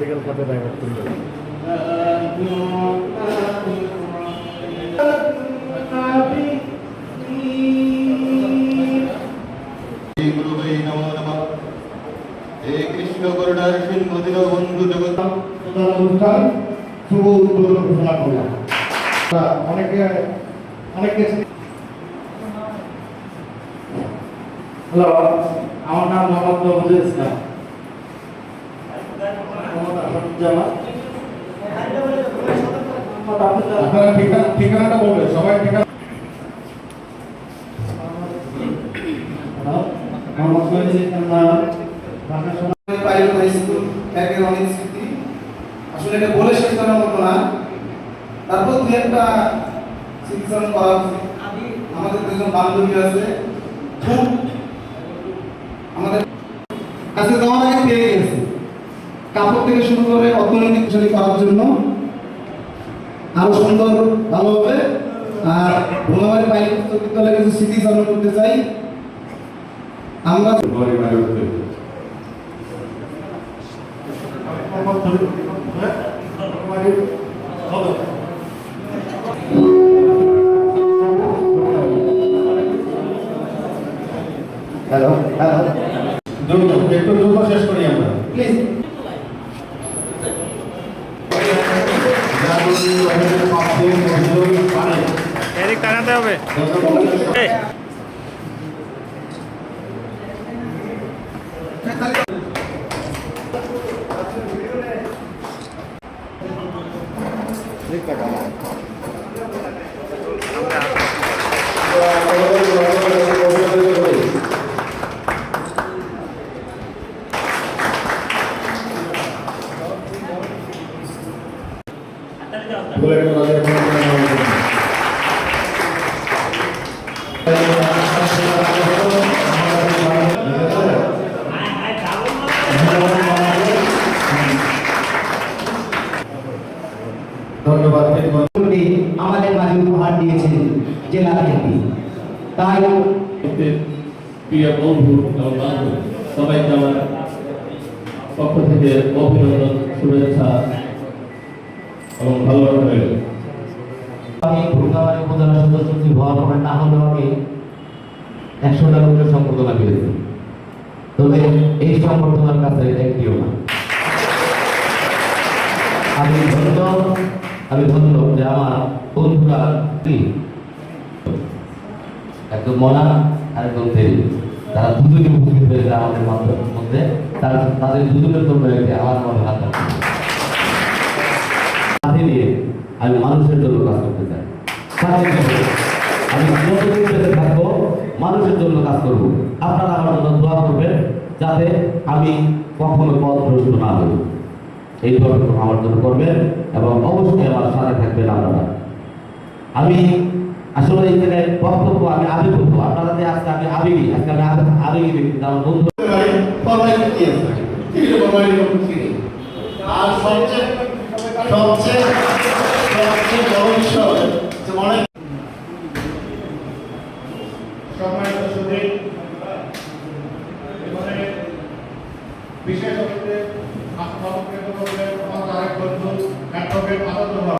Medical খাতে divert করবে অনেকে অনেকে হ্যালো আমার নাম মোহাম্মদ নবুল ইসলাম মোহাম্মদ আসাদুজ্জামান মোহাম্মদ আবদুল্লাহ আপনারা ঠিকানা ঠিকানাটা বলবেন সবাই ঠিকানা আসলে এটা বলে শেষ করার মতো না। তারপর দু একটা করা আমাদের দুজন বান্ধবী আছে। খুব আমাদের কাছে যাওয়ার আগে পেয়ে গেছে। কাপড় থেকে শুরু করে অর্থনৈতিক বিষয় করার জন্য আরও সুন্দর ভালো হবে আর ভোলাবাড়ি পাইলট বিদ্যালয়ে কিছু স্মৃতিচারণ করতে চাই। আমরা হ্যাঁ হ্যালো হ্যালো দ্রুত একটু দ্রুত শেষ করি আমরা প্লিজ এদিক টানাতে হবে। বলে একটা ধন্যবাদ আমাদের মাঝে উপহার দিয়েছেন জেলা থেকে তাই প্রিয় বন্ধু সবাইকে আমার পক্ষ থেকে অভিনন্দন শুভেচ্ছা। এবং আমি ভুলগামারি উপজেলা সদস্য হওয়ার পরে না হলেও আমি একশোটার উপরে সম্বর্ধনা পেয়েছি তবে এই সম্বর্ধনার কাছে একটিও না। আমি ধন্য আমি ধন্য যে আমার বন্ধুরা একদম মনা আর তারা। দুজনে উপস্থিত হয়েছে আমাদের মধ্যে তার তাদের দুজনের একটি আমার মনে হাত কাজ করব। আপনারা আমার জন্য দোয়া করবেন যাতে আমি কখনো পথ ভ্রষ্ট না হই। এই দোয়াটা আমার জন্য করবেন এবং অবশ্যই আমার সাথে থাকবেন আপনারা। আমি আসলে জায়গায় বক্তব্য আমি আবেগ বলব আপনারা যে আজকে আমি আবেগী আজকে আমি আবেগ- ব্যক্তি আমার বন্ধু। আর সবচেয়ে সবচেয়ে বড় বিষয় যে অনেক সম্মানিত সুধী এখানে বিশেষ অতিথি আরেক বন্ধু অ্যাডভোকেট রহমান